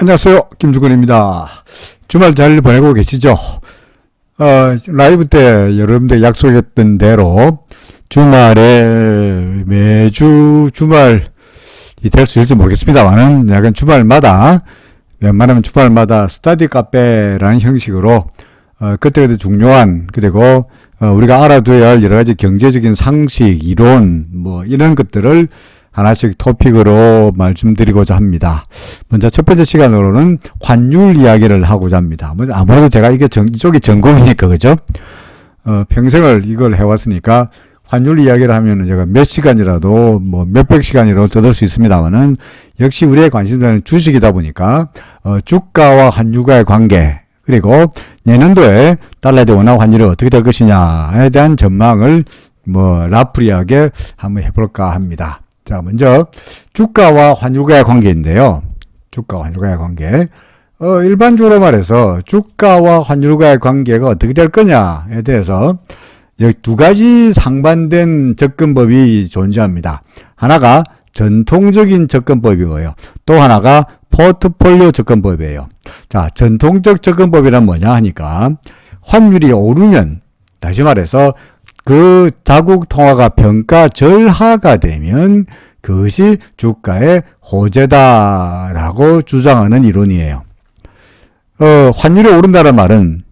안녕하세요. 김주근입니다. 주말 잘 보내고 계시죠? 어, 라이브 때 여러분들 약속했던 대로 주말에 매주 주말이 될 수 있을지 모르겠습니다만은 약간 주말마다 웬만하면 주말마다 스타디 카페라는 형식으로 어, 그때그때 중요한 그리고 어, 우리가 알아둬야 할 여러 가지 경제적인 상식, 이론 뭐 이런 것들을 하나씩 토픽으로 말씀드리고자 합니다. 먼저 첫 번째 시간으로는 환율 이야기를 하고자 합니다. 뭐 아무래도 제가 이게 전, 이쪽이 전공이니까 그죠? 어, 평생을 이걸 해왔으니까 환율 이야기를 하면은 제가 몇 시간이라도 뭐 몇백 시간이라도 떠들 수 있습니다만은 역시 우리의 관심사는 주식이다 보니까 어, 주가와 환율과의 관계 그리고 내년도에 달러에 대한 원화 환율이 어떻게 될 것이냐에 대한 전망을 뭐 라프리하게 한번 해볼까 합니다. 자, 먼저 주가와 환율과의 관계인데요. 주가와 환율과의 관계. 어, 일반적으로 말해서 주가와 환율과의 관계가 어떻게 될 거냐에 대해서 두 가지 상반된 접근법이 존재합니다. 하나가 전통적인 접근법이고요. 또 하나가 포트폴리오 접근법이에요. 자, 전통적 접근법이란 뭐냐 하니까 환율이 오르면 다시 말해서 그 자국 통화가 평가 절하가 되면 그것이 주가의 호재다라고 주장하는 이론이에요. 어, 환율이 오른다는 말은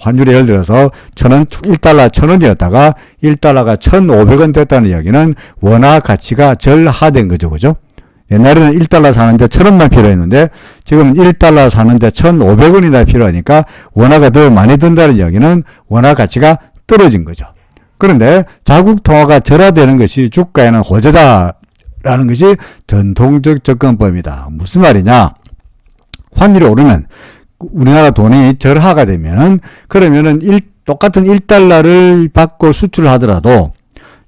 환율이 예를 들어서 천원 1달러 천원이었다가 1달러가 1,500원 됐다는 이야기는 원화 가치가 절하된 거죠. 그죠? 옛날에는 1달러 사는데 1,000원만 필요했는데 지금 1달러 사는데 1,500원이나 필요하니까 원화가 더 많이 든다는 이야기는 원화 가치가 떨어진 거죠. 그런데 자국 통화가 절하되는 것이 주가에는 호재다라는 것이 전통적 접근법이다. 무슨 말이냐? 환율이 오르면 우리나라 돈이 절하가 되면은 그러면은 일, 똑같은 1달러를 받고 수출을 하더라도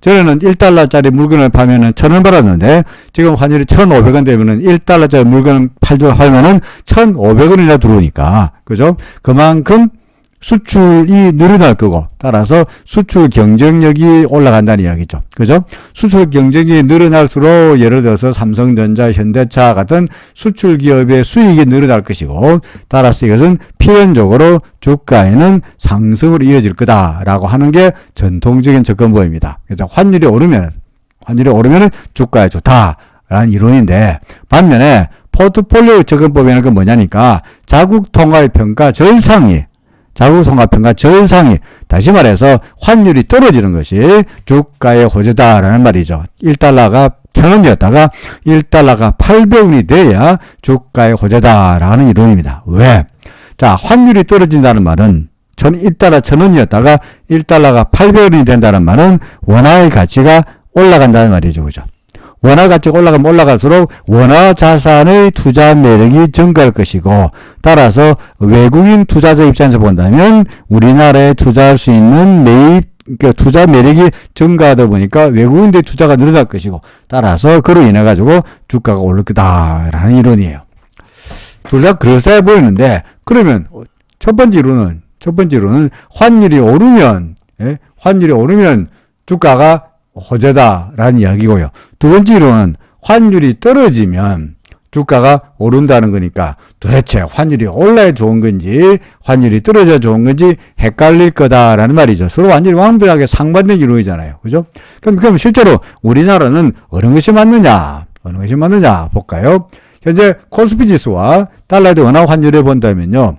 전에는 1달러짜리 물건을 파면은 1000원 받았는데 지금 환율이 1,500원 되면은 1달러짜리 물건을 팔도 하면은 1,500원이나 들어오니까 그죠? 그만큼 수출이 늘어날 거고 따라서 수출 경쟁력이 올라간다는 이야기죠. 그죠? 수출 경쟁력이 늘어날수록 예를 들어서 삼성전자, 현대차 같은 수출 기업의 수익이 늘어날 것이고 따라서 이것은 필연적으로 주가에는 상승으로 이어질 거다라고 하는 게 전통적인 접근법입니다. 그래서 환율이 오르면 환율이 오르면 주가에 좋다라는 이론인데 반면에 포트폴리오 접근법에는 그 뭐냐니까 자국 통화의 평가 절상이 자국송화평가 절상이 다시 말해서 환율이 떨어지는 것이 주가의 호재다라는 말이죠. 1달러가 1000원이었다가 1달러가 800원이 돼야 주가의 호재다라는 이론입니다. 왜? 자, 환율이 떨어진다는 말은 1달러 1000원이었다가 1달러가 800원이 된다는 말은 원화의 가치가 올라간다는 말이죠. 그죠? 원화 가치가 올라가면 올라갈수록 원화 자산의 투자 매력이 증가할 것이고 따라서 외국인 투자자 입장에서 본다면 우리나라에 투자할 수 있는 매입 그러니까 투자 매력이 증가하다 보니까 외국인들 투자가 늘어날 것이고 따라서 그로 인해 가지고 주가가 오를 거다라는 이론이에요. 둘 다 그럴싸해 보이는데 그러면 첫 번째 이론은 첫 번째 이론은 환율이 오르면 예? 환율이 오르면 주가가 호재다라는 이야기고요. 두 번째 이론은 환율이 떨어지면 주가가 오른다는 거니까 도대체 환율이 올라야 좋은 건지 환율이 떨어져 좋은 건지 헷갈릴 거다라는 말이죠. 서로 완전히 완벽하게 상반된 이론이잖아요. 그죠? 그럼, 그럼 실제로 우리나라는 어느 것이 맞느냐? 어느 것이 맞느냐? 볼까요? 현재 코스피 지수와 달러의 원화 환율을 본다면요.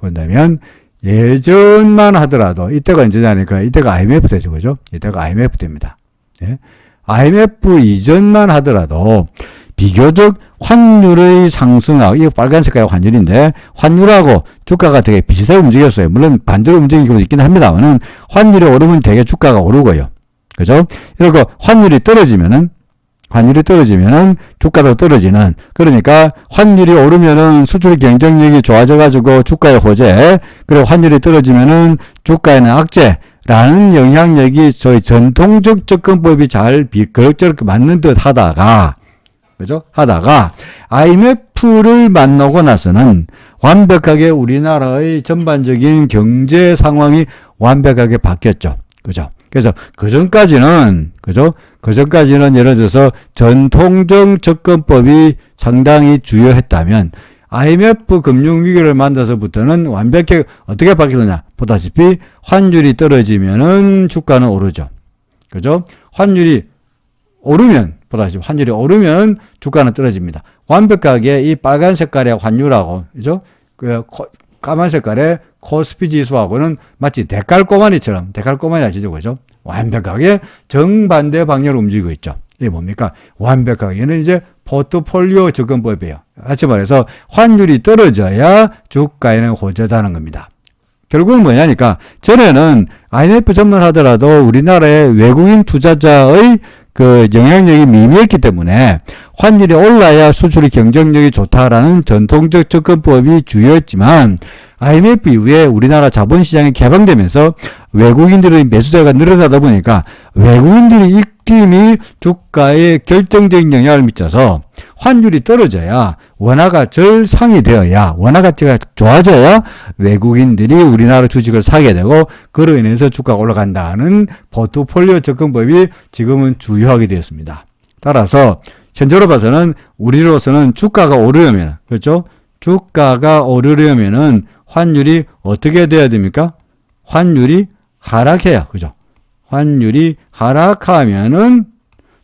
본다면 예전만 하더라도 이때가 언제냐니까 이때가 IMF 때죠. 그죠? 이때가 IMF 때입니다. 예? IMF 이전만 하더라도 비교적 환율의 상승하고 이거 빨간 색깔 환율인데 환율하고 주가가 되게 비슷하게 움직였어요. 물론 반대로 움직이는 경우도 있긴 합니다만은 환율이 오르면 되게 주가가 오르고요. 그죠? 이러고 환율이 떨어지면은 환율이 떨어지면은 주가도 떨어지는 그러니까 환율이 오르면은 수출 경쟁력이 좋아져 가지고 주가의 호재 그리고 환율이 떨어지면은 주가에는 악재 라는 영향력이 저희 전통적 접근법이 잘 그럭저럭 맞는 듯 하다가 그죠? 하다가 IMF를 만나고 나서는 완벽하게 우리나라의 전반적인 경제 상황이 완벽하게 바뀌었죠. 그죠? 그래서 그 전까지는 그죠? 그 전까지는 예를 들어서 전통적 접근법이 상당히 주요했다면 IMF 금융위기를 만나서부터는 완벽히 어떻게 바뀌었냐 보다시피 환율이 떨어지면은 주가는 오르죠. 그죠? 환율이 오르면 보다시피 환율이 오르면 주가는 떨어집니다. 완벽하게 이 빨간 색깔의 환율하고 그죠? 그 코- 까만 색깔의 코스피 지수하고는 마치 데칼 꼬마니처럼 데칼 꼬마니 아시죠? 그죠? 완벽하게 정반대 방향으로 움직이고 있죠. 이게 뭡니까? 완벽하게는 이제 포트폴리오 접근법이에요. 다시 말해서 환율이 떨어져야 주가에는 호재다는 겁니다. 결국은 뭐냐니까 전에는 IMF 전문하더라도 우리나라의 외국인 투자자의 그 영향력이 미미했기 때문에 환율이 올라야 수출 경쟁력이 좋다라는 전통적 접근법이 주였지만 IMF 이후에 우리나라 자본시장이 개방되면서 외국인들의 매수자가 늘어나다 보니까 외국인들의 입김이 주가에 결정적인 영향을 미쳐서 환율이 떨어져야 원화가 절상이 되어야 원화 가치가 좋아져야 외국인들이 우리나라 주식을 사게 되고 그로 인해서 주가가 올라간다는 포트폴리오 접근법이 지금은 주요하게 되었습니다. 따라서 현재로 봐서는 우리로서는 주가가 오르려면 그렇죠? 주가가 오르려면은 환율이 어떻게 돼야 됩니까? 환율이 하락해야 그죠? 환율이 하락하면은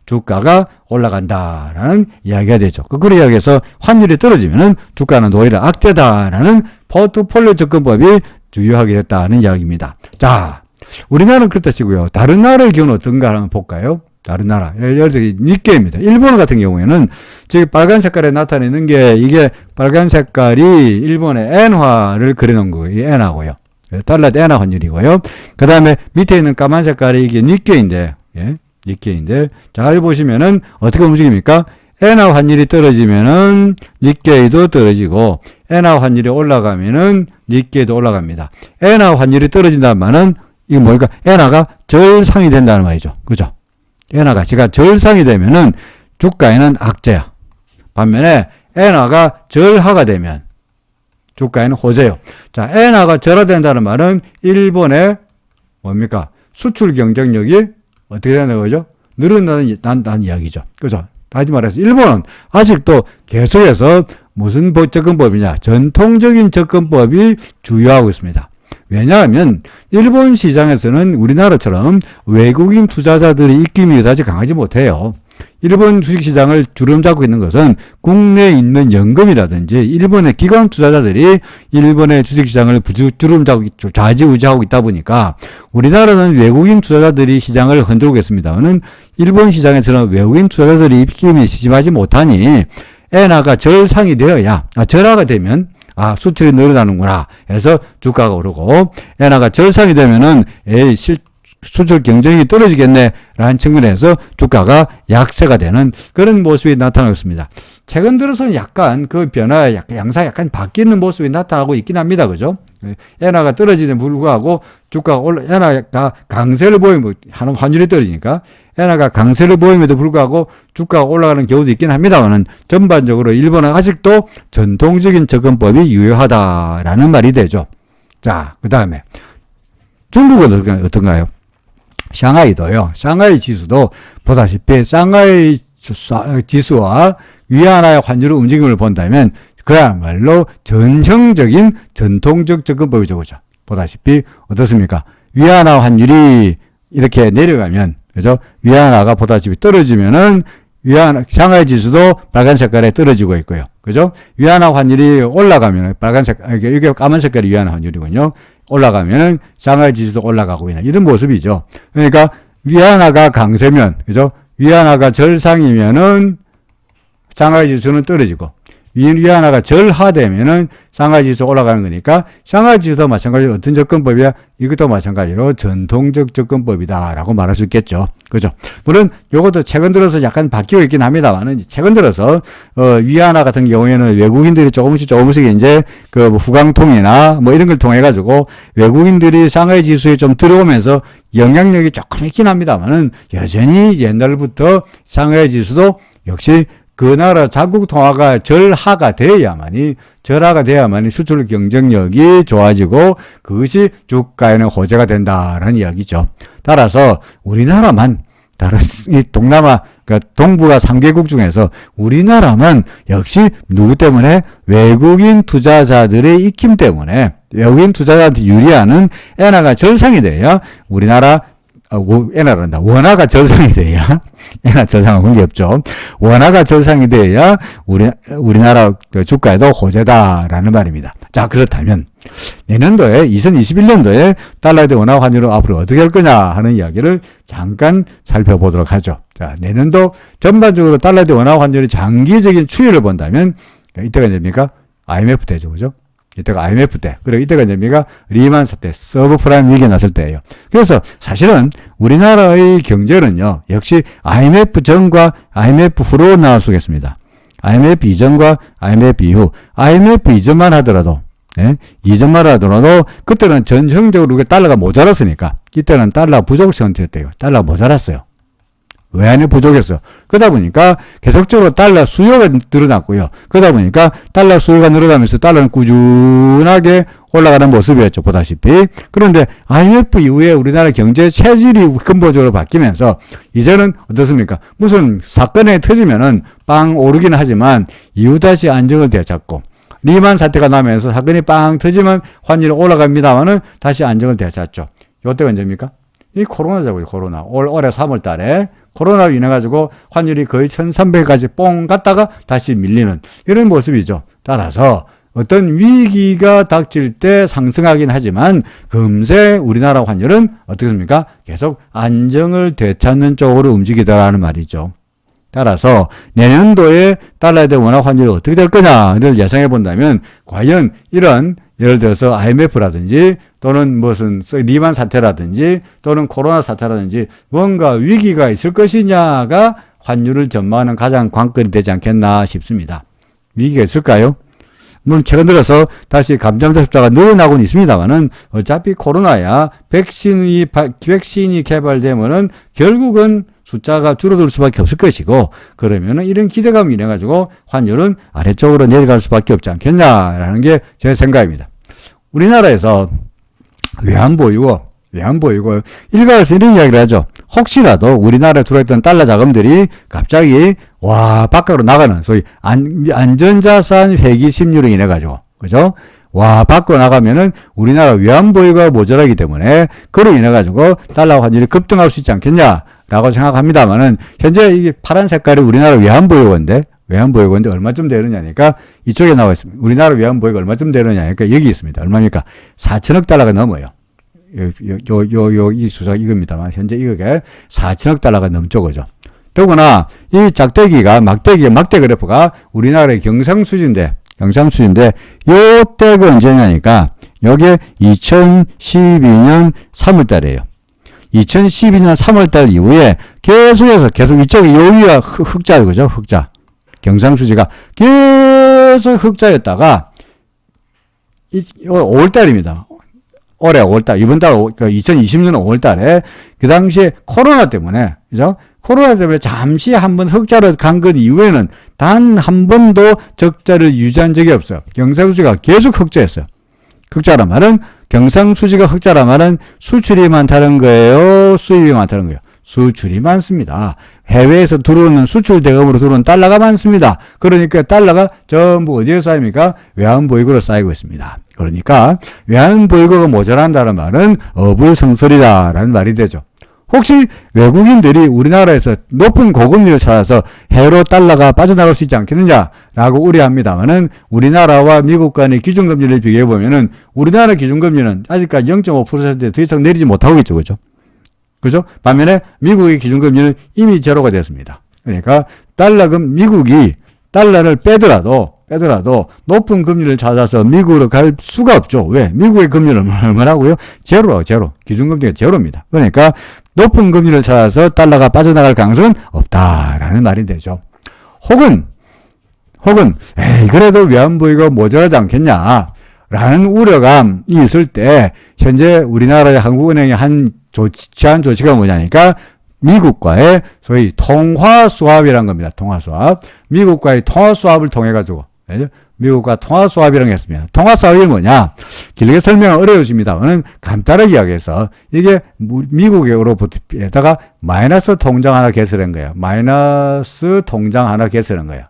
주가가 올라간다라는 이야기가 되죠. 거꾸로 이야기해서 환율이 떨어지면은 주가는 오히려 악재다라는 포트폴리오 접근법이 주요하게 됐다는 이야기입니다. 자, 우리나라는 그렇다 치고요. 다른 나라의 경우는 어떤가 한번 볼까요? 다른 나라. 예를 들어 니케입니다. 일본 같은 경우에는 지금 빨간 색깔에 나타내는 게 이게 빨간 색깔이 일본의 엔화를 그려놓은 거예요. 이 엔화고요. 달러 엔화 환율이고요. 그 다음에 밑에 있는 까만 색깔이 이게 니케인데, 예, 니케인데 잘 보시면은 어떻게 움직입니까? 엔화 환율이 떨어지면은 니케이도 떨어지고 엔화 환율이 올라가면은 니케이도 올라갑니다. 엔화 환율이 떨어진다는 말은 이게 뭐니까 엔화가 절상이 된다는 말이죠. 그죠? 엔화 가치가 절상이 되면은 주가에는 악재야. 반면에 엔화가 절하가 되면 주가에는 호재요. 자, 엔화가 절하된다는 말은 일본의 뭡니까? 수출 경쟁력이 어떻게 되는 거죠? 늘어나는 난다는 이야기죠. 그죠? 다시 말해서 일본은 아직도 계속해서 무슨 법- 접근법이냐? 전통적인 접근법이 주요하고 있습니다. 왜냐하면 일본 시장에서는 우리나라처럼 외국인 투자자들의 입김이 그다지 강하지 못해요. 일본 주식시장을 주름 잡고 있는 것은 국내에 있는 연금이라든지 일본의 기관 투자자들이 일본의 주식시장을 주름 잡고 있- 좌지우지하고 있다 보니까 우리나라는 외국인 투자자들이 시장을 흔들고 있습니다만은 일본 시장에서는 외국인 투자자들이 입김이 심하지 못하니 엔화가 절상이 되어야 아, 절하가 되면 아, 수출이 늘어나는구나. 해서 주가가 오르고, 엔화가 절상이 되면은, 에이, 실, 수출 경쟁이 떨어지겠네. 라는 측면에서 주가가 약세가 되는 그런 모습이 나타나고 있습니다. 최근 들어서는 약간 그 변화, 약간 양상이 약간 바뀌는 모습이 나타나고 있긴 합니다. 그죠? 엔화가 떨어지는 불구하고 주가가 올라, 엔화가 강세를 보이면, 하는 환율이 떨어지니까, 엔화가 강세를 보임에도 불구하고 주가가 올라가는 경우도 있긴 합니다만은 전반적으로 일본은 아직도 전통적인 접근법이 유효하다라는 말이 되죠. 자, 그 다음에 중국은 어떤가- 어떤가요? 샹하이도요. 샹하이 지수도 보다시피 샹하이 지수와 위안화의 환율의 움직임을 본다면 그야말로 전형적인 전통적 접근법이죠. 그죠? 보다시피 어떻습니까? 위안화 환율이 이렇게 내려가면 그죠? 위안화가 보다시피 떨어지면은 위안 상하이 지수도 빨간 색깔에 떨어지고 있고요. 그죠? 위안화 환율이 올라가면 빨간 색깔 이게 이게 까만 색깔이 위안화 환율이군요. 올라가면은 상하이 지수도 올라가고 있는 이런 모습이죠. 그러니까 위안화가 강세면 그죠? 위안화가 절상이면은 상하이 지수는 떨어지고 위- 위안화가 절하되면은 상하이 지수 올라가는 거니까 상하이 지수도 마찬가지로 어떤 접근법이야? 이것도 마찬가지로 전통적 접근법이다라고 말할 수 있겠죠. 그죠? 물론 요것도 최근 들어서 약간 바뀌고 있긴 합니다만은 최근 들어서 어 위안화 같은 경우에는 외국인들이 조금씩 조금씩 이제 그뭐 후강통이나 뭐 이런 걸 통해 가지고 외국인들이 상하이 지수에 좀 들어오면서 영향력이 조금 있긴 합니다만은 여전히 옛날부터 상하이 지수도 역시 그 나라 자국 통화가 절하가 돼야만이 절하가 돼야만이 수출 경쟁력이 좋아지고 그것이 주가에는 호재가 된다라는 이야기죠. 따라서 우리나라만 다른 이 동남아 그러니까 동북아 3개국 중에서 우리나라만 역시 누구 때문에 외국인 투자자들의 입김 때문에 외국인 투자자한테 유리하는 엔화가 절상이 돼야 우리나라 어, wo- 엔화란다. 원화가 절상이 돼야 엔화 절상은 관계없죠. 원화가 절상이 돼야 우리 우리나라 그 주가에도 호재다라는 말입니다. 자 그렇다면 내년도에 2021년도에 달러에 대한 원화 환율을 앞으로 어떻게 할 거냐 하는 이야기를 잠깐 살펴보도록 하죠. 자 내년도 전반적으로 달러에 대한 원화 환율의 장기적인 추이를 본다면 이때가 됩니까? IMF 때죠, 그죠? 이때가 IMF 때, 그리고 이때가 됩니까? 리만 사태, 서브프라임 위기 났을 때예요. 그래서 사실은 우리나라의 경제는요, 역시 IMF 전과 IMF 후로 나눠쓰겠습니다. IMF 이전과 IMF 이후, IMF 이전만 하더라도, 예? 이전만 하더라도, 그때는 전형적으로 그 달러가 모자랐으니까, 이때는 달러 부족 상태였대요. 달러 모자랐어요. 외환이 부족했어요. 그러다 보니까 계속적으로 달러 수요가 늘어났고요. 그러다 보니까 달러 수요가 늘어나면서 달러는 꾸준하게 올라가는 모습이었죠. 보다시피. 그런데 IMF 이후에 우리나라 경제 체질이 근본적으로 바뀌면서 이제는 어떻습니까? 무슨 사건에 터지면은 빵 오르기는 하지만 이후 다시 안정을 되찾고 리만 사태가 나면서 사건이 빵 터지면 환율이 올라갑니다만은 다시 안정을 되찾죠. 요때가 언제입니까? 이 코로나자고요, 코로나. 올, 올해 3월 달에 코로나로 인해 가지고 환율이 거의 1300까지 뽕 갔다가 다시 밀리는 이런 모습이죠. 따라서 어떤 위기가 닥칠 때 상승하긴 하지만 금세 우리나라 환율은 어떻습니까? 계속 안정을 되찾는 쪽으로 움직이더라는 말이죠. 따라서 내년도에 달러에 대한 원화 환율이 어떻게 될 거냐를 예상해 본다면 과연 이런 예를 들어서 IMF라든지 또는 무슨 리만 사태라든지 또는 코로나 사태라든지 뭔가 위기가 있을 것이냐가 환율을 전망하는 가장 관건이 되지 않겠나 싶습니다. 위기가 있을까요? 물론 최근 들어서 다시 감염자 숫자가 늘어나고는 있습니다만은 어차피 코로나야 백신이 바- 백신이 개발되면은 결국은 숫자가 줄어들 수밖에 없을 것이고 그러면은 이런 기대감이 인해 가지고 환율은 아래쪽으로 내려갈 수밖에 없지 않겠냐라는 게 제 생각입니다. 우리나라에서 외환 보유고 외환 보유고 일각에서 이런 이야기를 하죠. 혹시라도 우리나라에 들어있던 달러 자금들이 갑자기 와 밖으로 나가는 소위 안, 안전자산 회기 심리로 인해 가지고 그죠? 와 밖으로 나가면은 우리나라 외환 보유가 모자라기 때문에 그로 인해 가지고 달러 환율이 급등할 수 있지 않겠냐라고 생각합니다만은 현재 이게 파란 색깔이 우리나라 외환 보유고인데 외환 보유고인데 얼마쯤 되느냐니까 이쪽에 나와 있습니다. 우리나라 외환 보유가 얼마쯤 되느냐니까 여기 있습니다. 얼마입니까? 4천억 달러가 넘어요. 요, 요, 요, 요, 이 수가 이겁니다만, 현재 이게 4천억 달러가 넘죠, 그죠? 더구나, 이 짝대기가, 막대기, 막대 그래프가 우리나라의 경상수지인데, 경상수지인데, 요 때가 언제냐니까, 요게 2012년 3월 달이에요. 2012년 3월 달 이후에 계속해서, 계속 이쪽이 흑- 흑자, 그죠? 흑자. 경상수지가 계속 흑자였다가, 이, 5월 달입니다. 올해 5월달, 이번 달, 오- 그 2020년 5월달에 그 당시에 코로나 때문에, 그죠? 코로나 때문에 잠시 한번 흑자로 간 것 이후에는 단 한 번도 적자를 유지한 적이 없어요. 경상수지가 계속 흑자였어요. 흑자란 말은, 경상수지가 흑자란 말은 수출이 많다는 거예요? 수입이 많다는 거예요? 수출이 많습니다. 해외에서 들어오는 수출 대금으로 들어오는 달러가 많습니다. 그러니까 달러가 전부 어디에 쌓입니까? 외환보유고로 쌓이고 있습니다. 그러니까 외환보유고가 모자란다는 말은 어불성설이다라는 말이 되죠. 혹시 외국인들이 우리나라에서 높은 고금리를 찾아서 해외로 달러가 빠져나갈 수 있지 않겠느냐라고 우려합니다만은 우리나라와 미국 간의 기준금리를 비교해 보면은 우리나라 기준금리는 아직까지 0.5%에 더 이상 내리지 못하고 있죠, 그죠? 그죠? 반면에 미국의 기준금리는 이미 제로가 되었습니다. 그러니까 달러금 미국이 달러를 빼더라도 빼더라도 높은 금리를 찾아서 미국으로 갈 수가 없죠. 왜? 미국의 금리는 얼마라고요? 제로라고 제로. 기준금리가 제로입니다. 그러니까 높은 금리를 찾아서 달러가 빠져나갈 가능성은 없다라는 말이 되죠. 혹은 혹은 에이 그래도 외환보유가 모자라지 않겠냐 라는 우려감이 있을 때 현재 우리나라의 한국은행의 한 조치, 취한 조치가 뭐냐니까 미국과의 소위 통화 수합이란 겁니다. 통화 수합. 미국과의 통화 수합을 통해 가지고 미국과 통화 수합이라는 게 있습니다. 통화 수합이 뭐냐? 길게 설명은 어려워집니다만 간단하게 이야기해서 이게 무- 미국으로부터에다가 마이너스 통장 하나 개설한 거예요. 마이너스 통장 하나 개설한 거예요.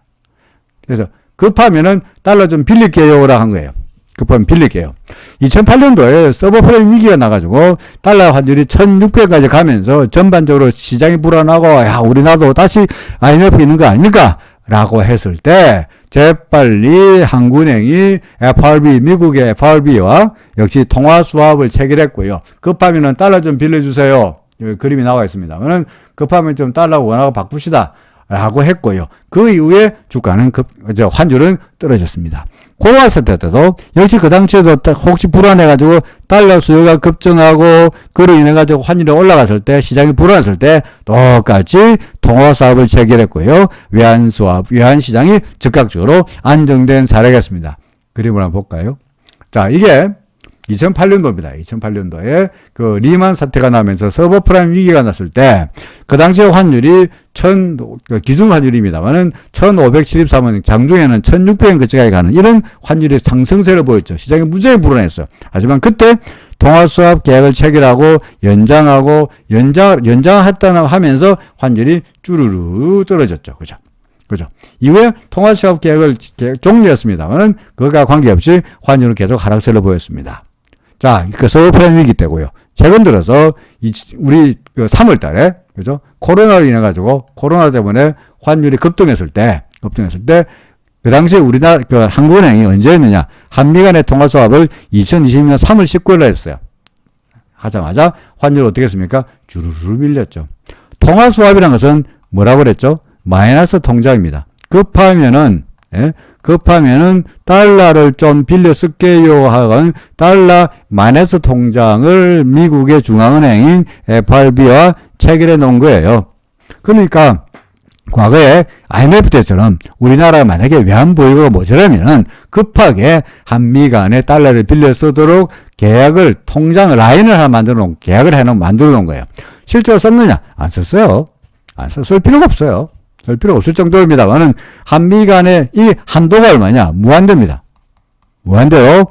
그래서 급하면은 달러 좀 빌릴게요라 한 거예요. 급하면 빌릴게요. 2008년도에 서버프레임 위기가 나가지고 달러 환율이 1600까지 가면서 전반적으로 시장이 불안하고 야 우리나라도 다시 IMF 있는 거 아닐까? 라고 했을 때 재빨리 한국은행이 FRB 미국의 FRB와 역시 통화 수합을 체결했고요. 급하면은 달러 좀 빌려주세요. 그림이 나와 있습니다. 그러면 급하면 좀 달러 원화가 바꿉시다. 라고 했고요. 그 이후에 주가는 급, 저, 환율은 떨어졌습니다. 사태 때도 역시 그 당시에도 딱 혹시 불안해가지고 달러 수요가 급증하고 그로 인해가지고 환율이 올라갔을 때 시장이 불안했을 때 똑같이 통화 사업을 체결했고요. 외환 수합, 외환 시장이 즉각적으로 안정된 사례가 있습니다. 그림을 한번 볼까요? 자, 이게 2008년도입니다. 2008년도에 그 리만 사태가 나면서 서버 프라임 위기가 났을 때 그 당시에 환율이 천그 기준 환율입니다만은 1,573원 장중에는 1,600원 그쪽까지 가는 이런 환율의 상승세를 보였죠. 시장이 무지하게 불안했어요. 하지만 그때 통화수합 계약을 체결하고 연장하고 연장 연장했다는 하면서 환율이 쭈루루 떨어졌죠. 그죠? 그죠? 이후에 통화수합 계약을 계약 종료했습니다만은 그것과 관계없이 환율은 계속 하락세를 보였습니다. 자, 그 서브프라임 위기 때고요. 최근 들어서 이 우리 그 3월 달에 그죠? 코로나로 인해 가지고 코로나 때문에 환율이 급등했을 때 급등했을 때 그 당시에 우리나라 그 한국은행이 언제 했느냐? 한미 간의 통화 수합을 2020년 3월 19일에 했어요. 하자마자 환율 어떻게 했습니까? 주르르 밀렸죠. 통화 수합이라는 것은 뭐라고 그랬죠? 마이너스 통장입니다. 급하면은 예? 급하면은 달러를 좀 빌려 쓸게요 하건 달러 마이너스 통장을 미국의 중앙은행인 FRB와 체결해 놓은 거예요. 그러니까 과거에 IMF 때처럼 우리나라가 만약에 외환 보유고가 모자라면은 급하게 한미 간에 달러를 빌려 쓰도록 계약을 통장 라인을 하나 만들어 놓은 계약을 해놓은 만들어 놓은 거예요. 실제로 썼느냐? 안 썼어요. 안 썼, 쓸 필요가 없어요. 쓸 필요가 없을 정도입니다만은 한미 간의 이 한도가 얼마냐? 무한대입니다. 무한대로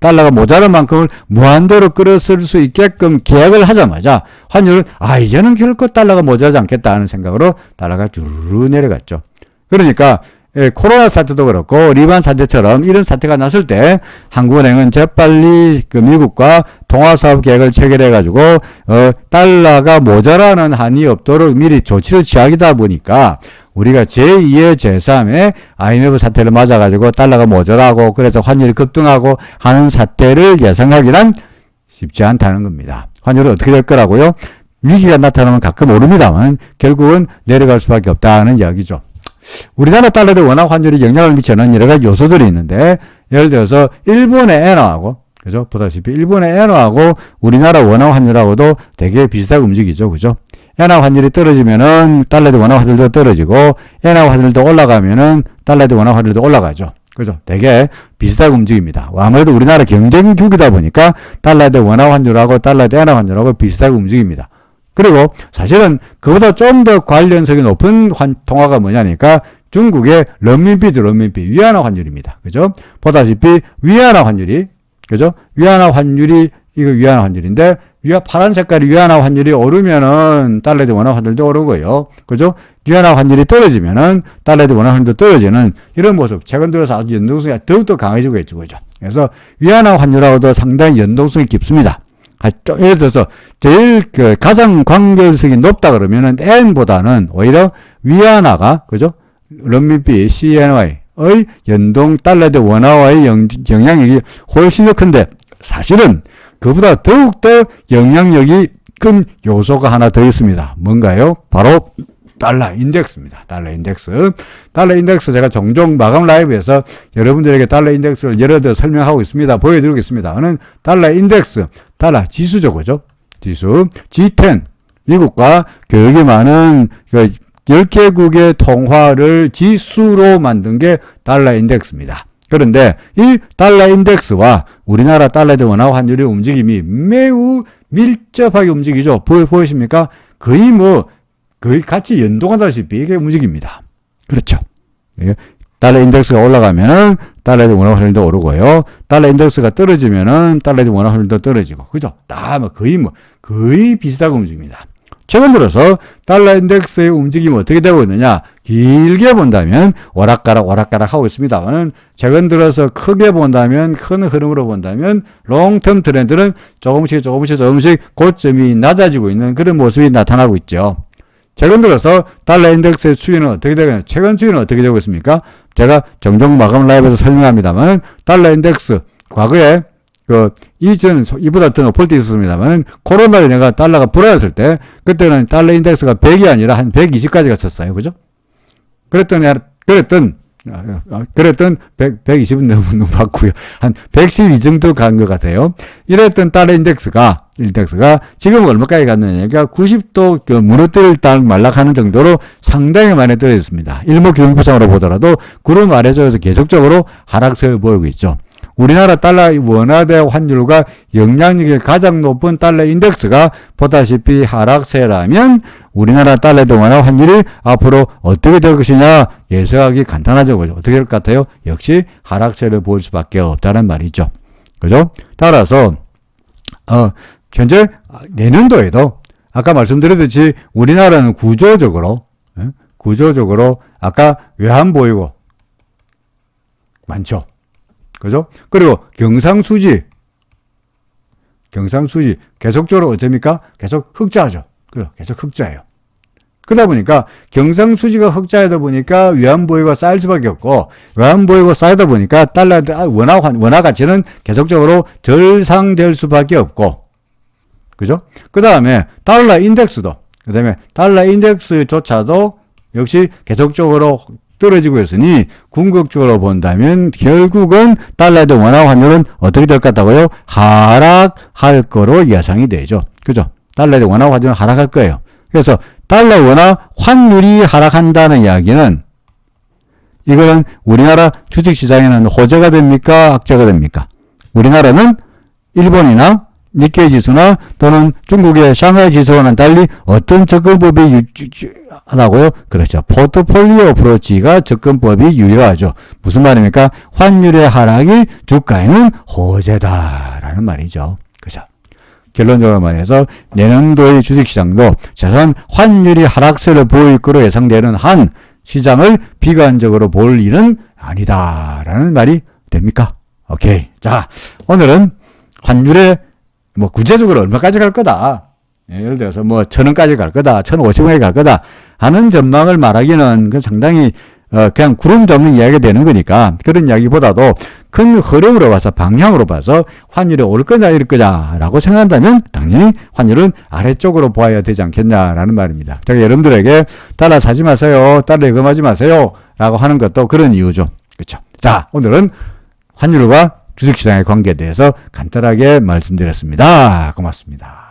달러가 모자란 만큼을 무한대로 끌어쓸 수 있게끔 계약을 하자마자 환율은 아 이제는 결코 달러가 모자라지 않겠다 하는 생각으로 달러가 주르르 내려갔죠. 그러니까 예, 코로나 사태도 그렇고 리반 사태처럼 이런 사태가 났을 때 한국은행은 재빨리 그 미국과 통화사업 계획을 체결해 가지고 어 달러가 모자라는 한이 없도록 미리 조치를 취하기다 보니까 우리가 제2의 제3의 IMF 사태를 맞아 가지고 달러가 모자라고 그래서 환율이 급등하고 하는 사태를 예상하기란 쉽지 않다는 겁니다. 환율은 어떻게 될 거라고요? 위기가 나타나면 가끔 오릅니다만 결국은 내려갈 수밖에 없다는 이야기죠. 우리나라 달러대 원화 환율이 영향을 미치는 여러 가지 요소들이 있는데 예를 들어서 일본의 엔화하고 그죠? 보다시피 일본의 엔화하고 우리나라 원화 환율하고도 되게 비슷하게 움직이죠. 그죠? 엔화 환율이 떨어지면은 달러대 원화 환율도 떨어지고 엔화 환율도 올라가면은 달러대 원화 환율도 올라가죠. 그죠? 되게 비슷하게 움직입니다. 아무래도 우리나라 경쟁 국이다 보니까 달러대 원화 환율하고 달러대 엔화 환율하고 비슷하게 움직입니다. 그리고 사실은 그보다 좀 더 관련성이 높은 환, 통화가 뭐냐니까 중국의 런민비죠, 런민비. 위안화 환율입니다. 그죠? 보다시피 위안화 환율이, 그죠? 위안화 환율이, 이거 위안화 환율인데, 위아, 파란 색깔이 위안화 환율이 오르면은 달러 대 원화 환율도 오르고요. 그죠? 위안화 환율이 떨어지면은 달러 대 원화 환율도 떨어지는 이런 모습. 최근 들어서 아주 연동성이 더욱더 강해지고 있죠. 그죠? 그래서 위안화 환율하고도 상당히 연동성이 깊습니다. 아, 좀 예를 들어서 제일 그 가장 관계성이 높다 그러면은 N보다는 오히려 위안화가 그죠? 런민비 CNY의 연동 달러 대 원화와의 영, 영향력이 훨씬 더 큰데 사실은 그보다 더욱더 영향력이 큰 요소가 하나 더 있습니다. 뭔가요? 바로 달러 인덱스입니다. 달러 인덱스. 달러 인덱스 제가 종종 마감 라이브에서 여러분들에게 달러 인덱스를 예를 들어 설명하고 있습니다. 보여드리고 있습니다. 는 달러 인덱스, 달러 지수죠. 그죠? 지수. G10. 미국과 교육이 많은 그 10개국의 통화를 지수로 만든 게 달러 인덱스입니다. 그런데 이 달러 인덱스와 우리나라 달러 대 원화 환율의 움직임이 매우 밀접하게 움직이죠. 보이, 보이십니까? 거의 뭐 거의 같이 연동하다시피 이게 움직입니다. 그렇죠. 예. 달러 인덱스가 올라가면은 달러의 원화 환율도 오르고요. 달러 인덱스가 떨어지면은 달러의 원화 환율도 떨어지고, 그죠? 다 뭐 거의 뭐 거의 비슷하게 움직입니다. 최근 들어서 달러 인덱스의 움직임이 어떻게 되고 있느냐? 길게 본다면 오락가락 오락가락 하고 있습니다만은 최근 들어서 크게 본다면 큰 흐름으로 본다면 롱텀 트렌드는 조금씩 조금씩 조금씩 고점이 낮아지고 있는 그런 모습이 나타나고 있죠. 최근 들어서 달러 인덱스의 추이는 어떻게 되겠냐? 최근 추이는 어떻게 되고 있습니까? 제가 종종 마감 라이브에서 설명합니다만 달러 인덱스 과거에 그 이전 이보다 더 높을 때 있었습니다만 코로나 연가 달러가 불안했을 때 그때는 달러 인덱스가 100이 아니라 한 120까지 갔었어요. 그죠? 그랬더니 그랬던 그랬던 100, 120은 너무 많고요. 한 112 정도 간 것 같아요. 이랬던 달러 인덱스가 인덱스가 지금 얼마까지 갔느냐? 그러니까 90도 그 무너뜨릴 딱 말락하는 정도로 상당히 많이 떨어졌습니다. 일목균형부상으로 보더라도 구름 아래쪽에서 계속적으로 하락세를 보이고 있죠. 우리나라 달러 원화대 환율과 영향력이 가장 높은 달러 인덱스가 보다시피 하락세라면 우리나라 달러 대 원화 환율이 앞으로 어떻게 될 것이냐 예상하기 간단하죠. 그죠? 어떻게 될 것 같아요? 역시 하락세를 보일 수밖에 없다는 말이죠. 그죠? 따라서 어, 현재 내년도에도 아까 말씀드렸듯이 우리나라는 구조적으로 예? 구조적으로 아까 외환 보이고 많죠. 그죠? 그리고 경상수지 경상수지 계속적으로 어쩝니까? 계속 흑자죠. 그 계속 흑자예요. 그러다 보니까 경상수지가 흑자이다 보니까 외환보유가 쌓일 수밖에 없고 외환보유가 쌓이다 보니까 달러 원화 원화 가치는 계속적으로 절상될 수밖에 없고 그죠? 그 다음에 달러 인덱스도 그 다음에 달러 인덱스조차도 역시 계속적으로 떨어지고 있으니 궁극적으로 본다면 결국은 달러의 원화 환율은 어떻게 될 것 같다고요? 하락할 거로 예상이 되죠. 그죠? 달러의 원화 환율은 하락할 거예요. 그래서 달러 원화 환율이 하락한다는 이야기는 이거는 우리나라 주식시장에는 호재가 됩니까? 악재가 됩니까? 우리나라는 일본이나 니케이 지수나 또는 중국의 상하이 지수와는 달리 어떤 접근법이 유하다고요? 그렇죠. 포트폴리오 어프로치가 접근법이 유효하죠. 무슨 말입니까? 환율의 하락이 주가에는 호재다라는 말이죠. 그죠? 결론적으로 말해서 내년도의 주식시장도 자산 환율이 하락세를 보일 거로 예상되는 한 시장을 비관적으로 볼 일은 아니다라는 말이 됩니까? 오케이. 자, 오늘은 환율의 뭐 구체적으로 얼마까지 갈 거다. 예, 예를 들어서 뭐 천 원까지 갈 거다, 천 오십 원에 갈 거다 하는 전망을 말하기는 그 상당히 어 그냥 구름 잡는 이야기가 되는 거니까 그런 이야기보다도 큰 흐름으로 봐서 방향으로 봐서 환율이 올 거냐 이럴 거냐라고 생각한다면 당연히 환율은 아래쪽으로 보아야 되지 않겠냐라는 말입니다. 제가 여러분들에게 달러 사지 마세요, 달러 예금하지 마세요라고 하는 것도 그런 이유죠. 그렇죠. 자 오늘은 환율과 주식시장의 관계에 대해서 간단하게 말씀드렸습니다. 고맙습니다.